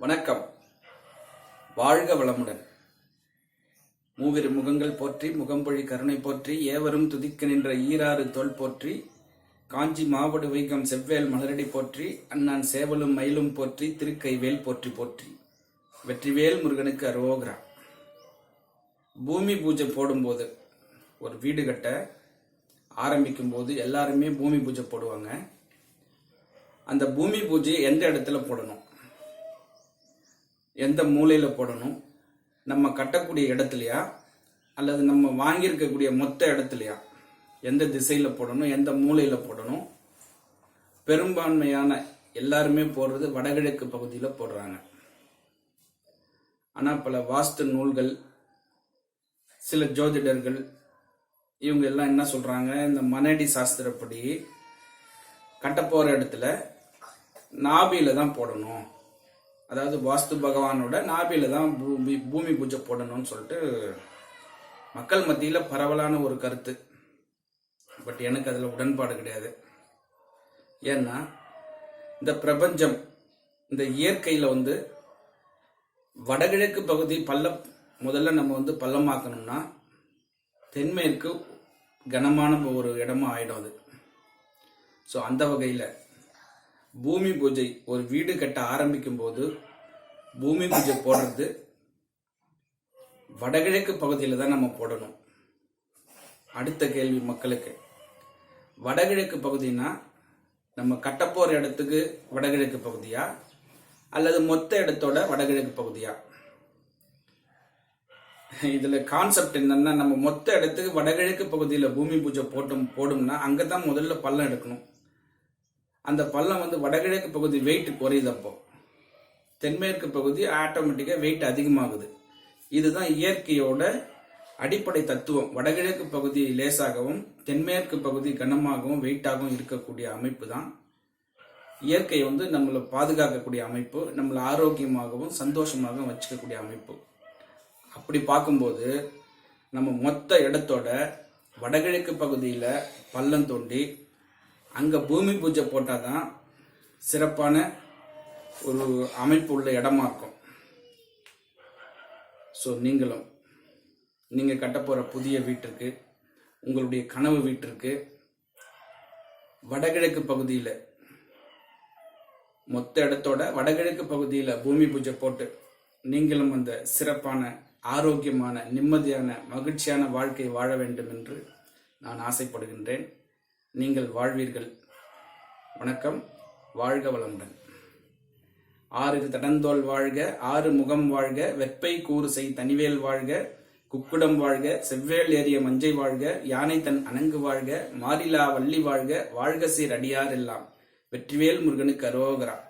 வணக்கம். வாழ்க வளமுடன். மூவிரு முகங்கள் போற்றி முகம்பொழி கருணை போற்றி ஏவரும் துதிக்க நின்ற ஈராறு தோல் போற்றி காஞ்சி மாவடு வைகம் செவ்வேல் மலரடி போற்றி அண்ணான் சேவலும் மயிலும் போற்றி திருக்கைவேல் போற்றி போற்றி. வெற்றிவேல் முருகனுக்கு அரோகரா. பூமி பூஜை போடும்போது ஒரு வீடு கட்ட ஆரம்பிக்கும் போது எல்லாருமே பூமி பூஜை போடுவாங்க. அந்த பூமி பூஜையை எந்த இடத்துல போடணும்? எந்த மூலையில் போடணும்? நம்ம கட்டக்கூடிய இடத்துலையா? அல்லது நம்ம வாங்கியிருக்கக்கூடிய மொத்த இடத்துலையா? எந்த திசையில் போடணும்? எந்த மூலையில் போடணும்? பெரும்பான்மையான எல்லாருமே போடுறது வடகிழக்கு பகுதியில் போடுறாங்க. ஆனால் பல வாஸ்து நூல்கள் சில ஜோதிடர்கள் இவங்க எல்லாம் என்ன சொல்கிறாங்க இந்த மனடி சாஸ்திரப்படி கட்டப்போற இடத்துல நாபியில் தான் போடணும். அதாவது வாஸ்து பகவானோட நாபியில தான் பூமி பூமி பூஜை போடணும்னு சொல்லிட்டு மக்கள் மத்தியில் பரவலான ஒரு கருத்து. பட் எனக்கு அதில் உடன்பாடு கிடையாது. ஏன்னா இந்த பிரபஞ்சம் இந்த இயற்கையில் வந்து வடகிழக்கு பகுதி பள்ளம் முதல்ல நம்ம வந்து பள்ளமாக்கணும்னா தென்மேற்கு கனமான ஒரு இடமா ஆயிடும் அது. ஸோ அந்த வகையில் பூமி பூஜை ஒரு வீடு கட்ட ஆரம்பிக்கும் போது பூமி பூஜை போடுறது வடகிழக்கு பகுதியில் தான் நம்ம போடணும். அடுத்த கேள்வி மக்களுக்கு. வடகிழக்கு பகுதினா நம்ம கட்டப்போற இடத்துக்கு வடகிழக்கு பகுதியா? அல்லது மொத்த இடத்தோட வடகிழக்கு பகுதியா? இதுல கான்செப்ட் என்னன்னா நம்ம மொத்த இடத்துக்கு வடகிழக்கு பகுதியில பூமி பூஜை போட்டோம் போடும்னா அங்கதான் முதல்ல பள்ளம் எடுக்கணும். அந்த பள்ளம் வந்து வடகிழக்கு பகுதி வெயிட் குறையுது அப்போ தென்மேற்கு பகுதி ஆட்டோமேட்டிக்காக வெயிட் அதிகமாகுது. இதுதான் இயற்கையோட அடிப்படை தத்துவம். வடகிழக்கு பகுதி லேசாகவும் தென்மேற்கு பகுதி கனமாகவும் வெயிட்டாகவும் இருக்கக்கூடிய அமைப்பு தான் இயற்கை வந்து நம்மளை பாதுகாக்கக்கூடிய அமைப்பு நம்மளை ஆரோக்கியமாகவும் சந்தோஷமாகவும் வச்சுக்கக்கூடிய அமைப்பு. அப்படி பார்க்கும்போது நம்ம மொத்த இடத்தோட வடகிழக்கு பகுதியில் பள்ளம் தோண்டி அங்கே பூமி பூஜை போட்டால் தான் சிறப்பான ஒரு அமைப்பு உள்ள இடமா இருக்கும். ஸோ நீங்களும் நீங்கள் கட்டப்போகிற புதிய வீட்டிற்கு உங்களுடைய கனவு வீட்டிற்கு வடகிழக்கு பகுதியில் மொத்த இடத்தோட வடகிழக்கு பகுதியில் பூமி பூஜை போட்டு நீங்களும் அந்த சிறப்பான ஆரோக்கியமான நிம்மதியான மகிழ்ச்சியான வாழ்க்கை வாழ வேண்டும் என்று நான் ஆசைப்படுகின்றேன். நீங்கள் வாழ்வீர்கள். வணக்கம். வாழ்க வளமுடன். ஆறு தடந்தோல் வாழ்க ஆறு முகம் வாழ்க வெப்பை கூறு செய் தனிவேல் வாழ்க குக்குடம் வாழ்க செவ்வேல் ஏறிய மஞ்சை வாழ்க யானை தன் அணங்கு வாழ்க மாரிலா வள்ளி வாழ்க வாழ்க சீர் அடியார் எல்லாம். வெற்றிவேல் முருகனுக்கு அரோகரா.